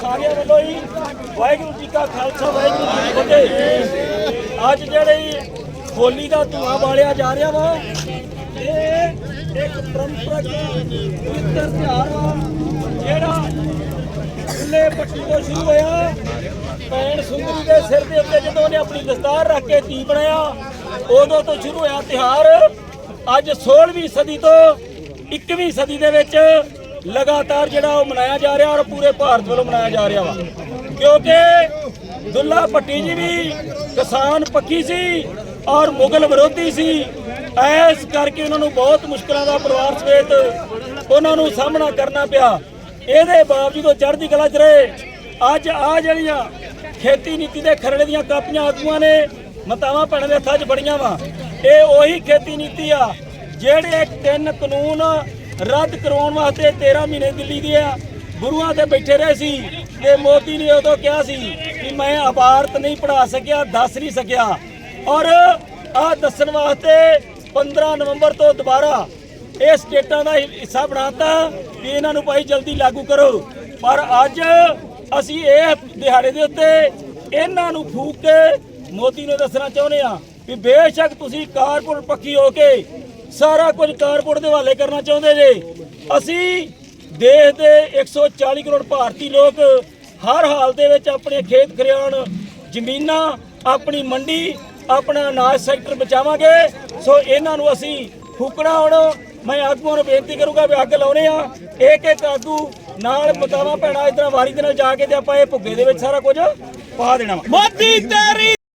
ਸਾਰਿਆਂ ਵੱਲੋਂ ਹੀ ਵਾਹਿਗੁਰੂ ਜੀ ਕਾ ਖਾਲਸਾ, ਵਾਹਿਗੁਰੂ ਜੀ ਕੀ ਫਤਿਹ। ਅੱਜ ਜਿਹੜੀ ਹੋਲੀ ਦਾ ਧੂਆਂ ਬਾਲਿਆ ਜਾ ਰਿਹਾ ਵਾ, ਇਹ ਇੱਕ ਪਰੰਪਰਾਗਤ ਪਵਿੱਤਰ ਤਿਉਹਾਰ ਵਾ, ਜਿਹੜਾ ਖੁੱਲੇ ਪੱਟੀ ਤੋਂ ਸ਼ੁਰੂ ਹੋਇਆ। ਭੈਣ ਸੁੰਦਰੀ ਦੇ ਸਿਰ ਦੇ ਉੱਤੇ ਜਦੋਂ ਉਹਨੇ ਆਪਣੀ ਦਸਤਾਰ ਰੱਖ ਕੇ ਤੀ ਬਣਾਇਆ, ਉਦੋਂ ਤੋਂ ਸ਼ੁਰੂ ਹੋਇਆ ਤਿਉਹਾਰ। ਅੱਜ 16ਵੀਂ ਸਦੀ ਤੋਂ 21ਵੀਂ ਸਦੀ ਦੇ ਵਿੱਚ ਲਗਾਤਾਰ ਜਿਹੜਾ ਉਹ ਮਨਾਇਆ ਜਾ ਰਿਹਾ ਔਰ ਪੂਰੇ ਭਾਰਤ ਵੱਲੋਂ ਮਨਾਇਆ ਜਾ ਰਿਹਾ ਵਾ। ਕਿਉਂਕਿ ਦੁੱਲਾ ਭੱਟੀ ਜੀ ਵੀ ਕਿਸਾਨ ਪੱਕੀ ਸੀ ਔਰ ਮੁਗਲ ਵਿਰੋਧੀ ਸੀ। ਐਸ ਕਰਕੇ ਉਹਨਾਂ ਨੂੰ ਬਹੁਤ ਮੁਸ਼ਕਲਾਂ ਦਾ ਪਰਿਵਾਰ ਸਮੇਤ ਉਹਨਾਂ ਨੂੰ ਸਾਹਮਣਾ ਕਰਨਾ ਪਿਆ। ਇਹਦੇ ਬਾਵਜੂਦ ਉਹ ਚੜ੍ਹਦੀ ਕਲਾ 'ਚ ਰਹੇ। ਅੱਜ ਆ ਜਿਹੜੀਆਂ ਖੇਤੀ ਨੀਤੀ ਦੇ ਖਰੜੇ ਦੀਆਂ ਕਾਪੀਆਂ ਆਗੂਆਂ ਨੇ, ਮਤਾਵਾਂ ਭੈਣਾਂ ਦੇ ਹੱਥਾਂ 'ਚ ਬੜੀਆਂ ਵਾ। ਇਹ ਉਹੀ ਖੇਤੀ ਨੀਤੀ ਆ, ਜਿਹੜੇ ਤਿੰਨ ਕਾਨੂੰਨ ਰੱਦ ਕਰਾਉਣ ਵਾਸਤੇ 13 ਮਹੀਨੇ ਦਿੱਲੀ ਦੇ ਆ। ਗੁਰੂਆਂ ਤੇ ਬੈਠੇ ਰਹੇ ਸੀ ਤੇ ਮੋਦੀ ਨੇ ਉਦੋਂ ਕਿਹਾ ਸੀ ਕਿ ਮੈਂ ਅਪਾਰਤ ਨਹੀਂ ਪੜਾ ਸਕਿਆ, ਦੱਸ ਨਹੀਂ ਸਕਿਆ। ਔਰ ਆ ਦੱਸਣ ਵਾਸਤੇ 15 ਨਵੰਬਰ ਤੋਂ ਦੁਬਾਰਾ ਇਹ ਸਟੇਟਾਂ ਦਾ ਹਿੱਸਾ ਬਣਾਤਾ ਕਿ ਇਹਨਾਂ ਨੂੰ ਭਾਈ ਜਲਦੀ ਲਾਗੂ ਕਰੋ। ਪਰ ਅੱਜ ਅਸੀਂ ਇਹ ਦਿਹਾੜੇ ਦੇ ਉੱਤੇ ਇਹਨਾਂ ਨੂੰ ਫੂਕ ਕੇ ਮੋਦੀ ਨੂੰ ਦੱਸਣਾ ਚਾਹੁੰਦੇ ਆ ਕਿ ਬੇਸ਼ੱਕ ਤੁਸੀਂ ਕਾਰਪੋਰੇਟ ਪੱਖੀ ਹੋ ਕੇ ਸਾਰਾ ਕੁਝ ਕਾਰਪੋਰੇਟ ਦੇ ਹਵਾਲੇ ਕਰਨਾ ਚਾਹੁੰਦੇ ਜੇ। ਅਸੀਂ ਦੇਸ਼ ਦੇ 140 ਕਰੋੜ ਭਾਰਤੀ ਲੋਕ ਹਰ ਹਾਲ ਦੇ ਵਿੱਚ ਆਪਣੇ ਖੇਤ ਖਰਿਆਣ, ਜ਼ਮੀਨਾਂ, ਆਪਣੀ ਮੰਡੀ, ਆਪਣਾ ਅਨਾਜ ਸੈਕਟਰ ਬਚਾਵਾਂਗੇ। ਸੋ ਇਹਨਾਂ ਨੂੰ ਅਸੀਂ ਫੂਕਣਾ ਹੁਣ। ਮੈਂ ਆਗੂਆਂ ਨੂੰ ਬੇਨਤੀ ਕਰੂੰਗਾ ਵੀ ਅੱਗ ਲਾਉਨੇ ਆ। ਇੱਕ ਇੱਕ ਆਗੂ ਨਾਲ ਮਤਾਵਾ ਇਸ ਤਰ੍ਹਾਂ ਵਾਰੀ ਦੇ ਨਾਲ ਜਾ ਕੇ ਤੇ ਆਪਾਂ ਇਹ ਭੁੱਗੇ ਦੇ ਵਿੱਚ ਸਾਰਾ ਕੁਝ ਪਾ ਦੇਣਾ ਮੋਦੀ ਤੇਰੀ